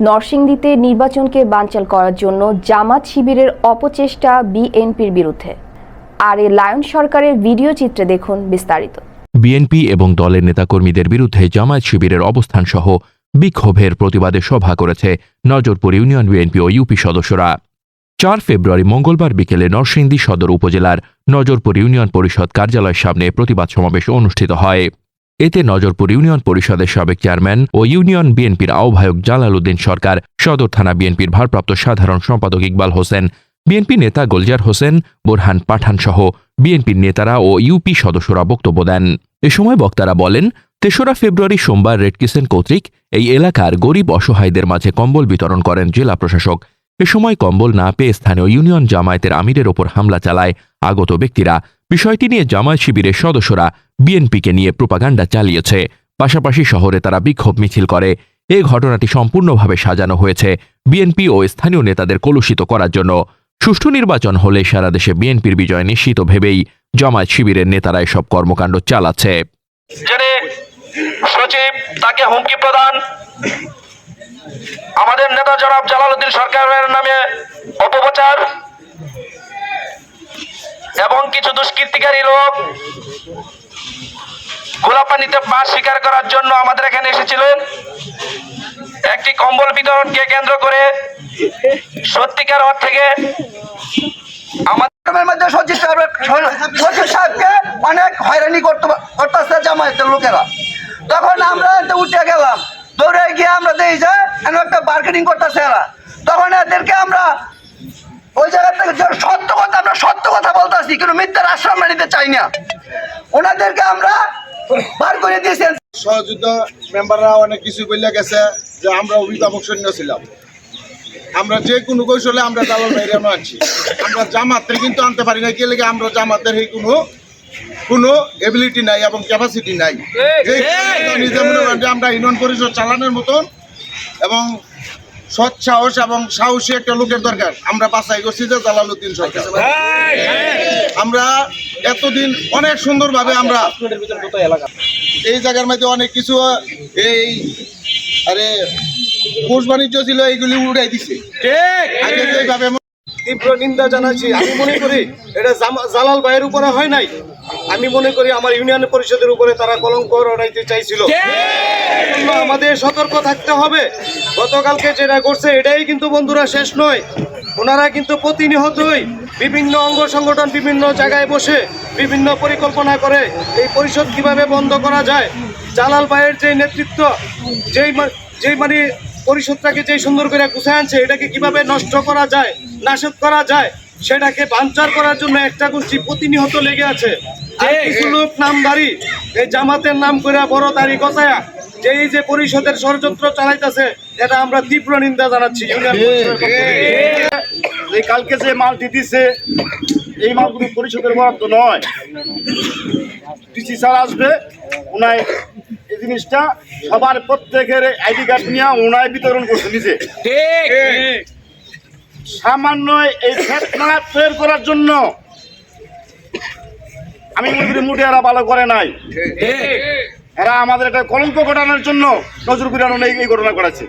নরসিংদীতে নির্বাচনকে বানচাল করার জন্য জামাত শিবিরের অপচেষ্টা বিএনপির বিরুদ্ধে। আর এ লায়ন সরকারের ভিডিও চিত্রে দেখুন বিস্তারিত। বিএনপি এবং দলের নেতাকর্মীদের বিরুদ্ধে জামায়াত শিবিরের অবস্থান সহ বিক্ষোভের প্রতিবাদে সভা করেছে নজরপুর ইউনিয়ন বিএনপি ও ইউপি সদস্যরা। চার ফেব্রুয়ারি মঙ্গলবার বিকেলে নরসিংদী সদর উপজেলার নজরপুর ইউনিয়ন পরিষদ কার্যালয়ের সামনে প্রতিবাদ সমাবেশ অনুষ্ঠিত হয়। এতে নজরপুর ইউনিয়ন পরিষদের সাবেক চেয়ারম্যান ও ইউনিয়ন বিএনপির আহ্বায়ক জালাল উদ্দিন সরকার, সদর থানা বিএনপির ভারপ্রাপ্ত সাধারণ সম্পাদক ইকবাল হোসেন, বিএনপি নেতা গোলজার হোসেন, বোরহান পাঠান সহ বিএনপির নেতারা ও ইউপি সদস্যরা বক্তব্য দেন। এ সময় বক্তারা বলেন, তেসরা ফেব্রুয়ারি সোমবার রেড কিসেন কর্তৃক এই এলাকার গরিব অসহায়দের মাঝে কম্বল বিতরণ করেন জেলা প্রশাসক। এ সময় কম্বল না পেয়ে স্থানীয় ইউনিয়ন জামায়াতের আমিরের ওপর হামলা চালায় আগত ব্যক্তিরা। বিষয়টি নিয়ে জামায়াত শিবিরের সদস্যরা বিএনপিকে নিয়ে প্রোপাগান্ডা চালিয়েছে। পাশাপাশি শহরে তারা বিক্ষোভ মিছিল করে। এ ঘটনাটি সম্পূর্ণভাবে সাজানো হয়েছে বিএনপি ও স্থানীয় নেতাদের কলুষিত করার জন্য। সুষ্ঠু নির্বাচন হলে সারা দেশে বিএনপির বিজয় নিশ্চিত ভেবেই জামায়াত শিবিরের নেতারা এসব কর্মকাণ্ড চালাচ্ছে। সচিব তাকে হুমকি প্রদান, আমাদের নেতা জনাব জালালউদ্দিন সরকারের নামে অপপ্রচার কিছু দুষ্কৃতিকারী লোক গোলাপানিতে মাছ শিকার করার জন্য আমাদের এখানে এসেছিলেন। একটি কম্বল বিতরণকে কেন্দ্র করে সত্যিকার অর্থ থেকে আমাদের মধ্যে সচিব সাহেবকে অনেক হয়রানি করতে করতেছে জামায়াতের লোকেরা। তখন আমরা উঠে গেলাম। দৌড়ে গিয়ে আমরা দেখি যে একটা বার্গেনিং করতেছে এরা। তখন এদেরকে আমরা ওই জায়গা থেকে সত্য কথা আমরা বলতেছি কিন্তু মিথ্যার আশ্রম নিতে চাই না। ওনাদেরকে আমরা বার করে দিয়েছি সহযুদ্ধ মেম্বাররা অনেক কিছু বলে গেছে যে আমরা অভিভাবক সৈন্য ছিলাম। আমরা যে কোনো কৌশলে আমরা দালাল বাইরে আনছি। আমরা জামাতের কিন্তু আনতে পারি না কে লেগে আমরা জামাতের এই কোনো কোনো এবিলিটি নাই এবং ক্যাপাসিটি নাই। যে আমরা ইউনিয়ন পরিষদ চালানোর মতন এবং সৎ সাহস এবং সাহসী একটা লোকের দরকার। আমরা বাছাই করছি যে জালালউদ্দিন সরকার। আমরা এতদিন অনেক সুন্দরভাবে আমরা এই জায়গার মধ্যে অনেক কিছু এই আরে কোষ বাণিজ্য ছিল এইগুলি উড়াই দিছে। আগে তীব্র নিন্দা জানাচ্ছি আমি মনে করি এটা জালাল ভাইয়ের উপরে হয় নাই। আমি মনে করি আমার ইউনিয়ন পরিষদের উপরে তারা কলঙ্ক রড়াইতে চাইছিল। আমাদের সতর্ক থাকতে হবে। গতকালকে যেটা করছে এটাই কিন্তু বন্ধুরা শেষ নয়। ওনারা কিন্তু প্রতিনিয়তই বিভিন্ন অঙ্গ সংগঠন বিভিন্ন জায়গায় বসে বিভিন্ন পরিকল্পনা করে এই পরিষদ কীভাবে বন্ধ করা যায়। জালাল ভাইয়ের যে নেতৃত্ব যেই যেই মানে পরিষদটাকে যে সুন্দর করে গুছায় আনছে এটাকে কীভাবে নষ্ট করা যায় নাশক করা যায় সেটাকে বাঞ্চার করার জন্য একটা গোষ্ঠী প্রতিনিয়ত লেগে আছে। আর কিছু লোক নামধারী এই জামাতের নাম করে বড় দাড়ি গজায়া যে এই যে পরিষদের ষড়যন্ত্র চালাইতেছে এটা আমরা তীব্র নিন্দা জানাচ্ছি। এই কালকে যে মালটি দিছে এই মালগুলি পরিষদের বরাদ্দ নয়। ডিসি স্যার আসবে ওনায় এই জিনিসটা সবার প্রত্যেকের আইডি কার্ড নিয়ে ওনায় বিতরণ করছে নিজে। সামান্য এই ফেতনা তৈরি করার জন্য আমি মনে করি মুঠে এরা ভালো করে নাই। এরা আমাদের একটা কলঙ্ক ঘটানোর জন্য নজর ঘুরানো এই এই ঘটনা করেছে